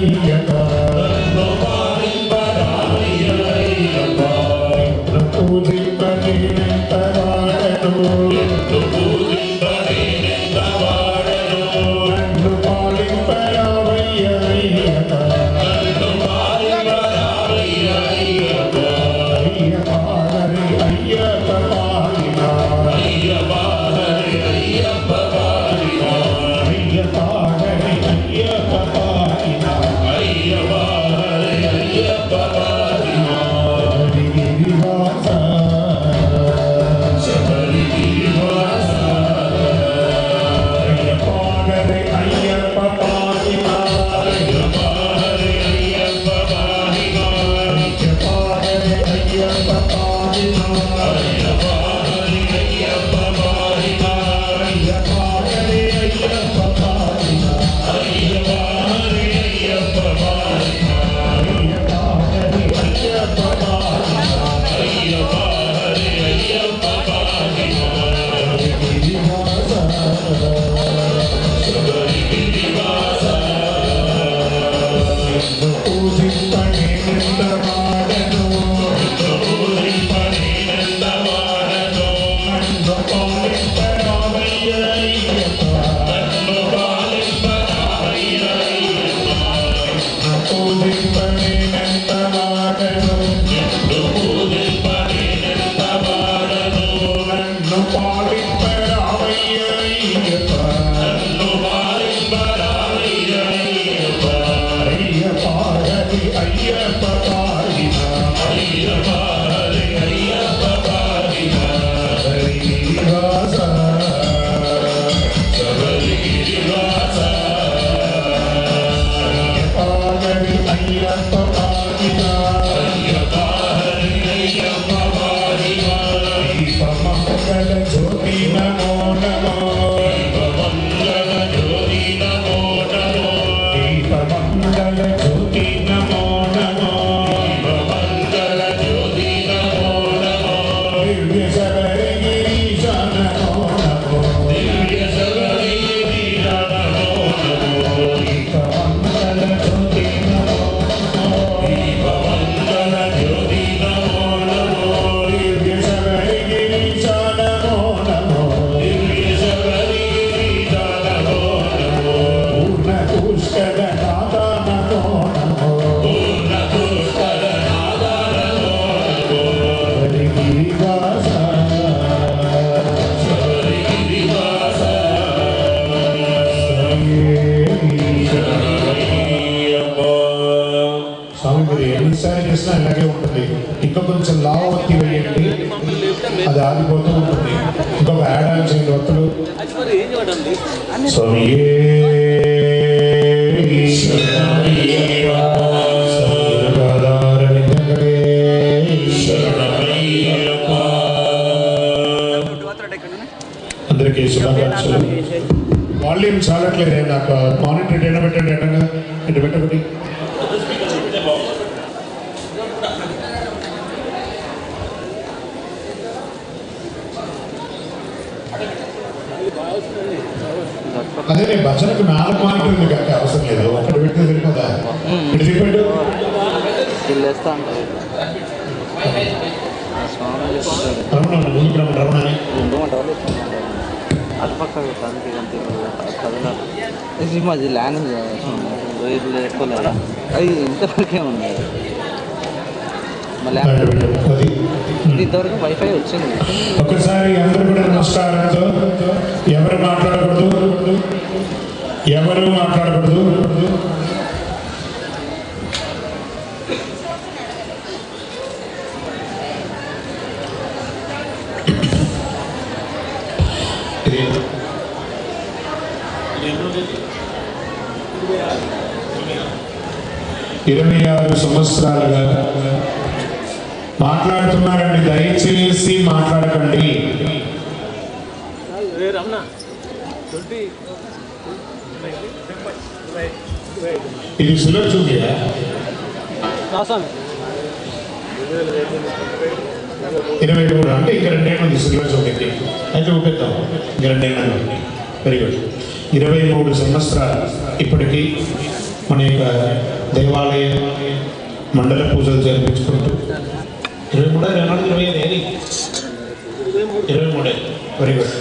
Yeah. San Pablo. ఇంకా కొంచెం లావు ఒత్తి వేయండి అది ఆగిపోతూ ఉంటుంది ఇంకొక యాడ్ చేయండి ఒత్తులు స్వామి వాల్యూమ్ చాలట్లేదు నాకు మానిటర్ ఎండ పెట్టండి ఎండగా ఎండ పెట్టబడి అదే నేను భజనకు నాలుగు మానిటర్ ఉంది కనుక అవసరం లేదు. ఒకటి పెడితే సరిపోదా? ఇటు అంటారు. స్వామి అటు పక్క అందుకే అంతే కదలాలి ఇది మాది ల్యాండ్ ఉంది కదా స్వామి. రోజులు ఎక్కువ లేదా అది ఇంతవరకే ఉంది మళ్ళీ అది ఇంతవరకు వైఫై వచ్చింది ఒకసారి అందరూ కూడా నమస్కారంతో ఎవరు మాట్లాడకూడదు ఎవరు మాట్లాడకూడదు ఇది- ఇరవై ఆరు సంవత్సరాలుగా మాట్లాడుతున్నారండి దయచేసి మాట్లాడకండి. ఇది చూపియా ఇరవై మూడు అంటే ఇంకా రెండేళ్ళు చూపింది. అయితే చూపిద్దాం ఇంకా రెండేళ్ళు వెరీ గుడ్ ఇరవై మూడు సంవత్సరాలు ఇప్పటికీ మన యొక్క దేవాలయ మండల పూజలు జరిపించుకుంటూ ఇరవై మూడు ఇరవై నాలుగు ఇరవై ఐదు ఇరవై మూడే. Very good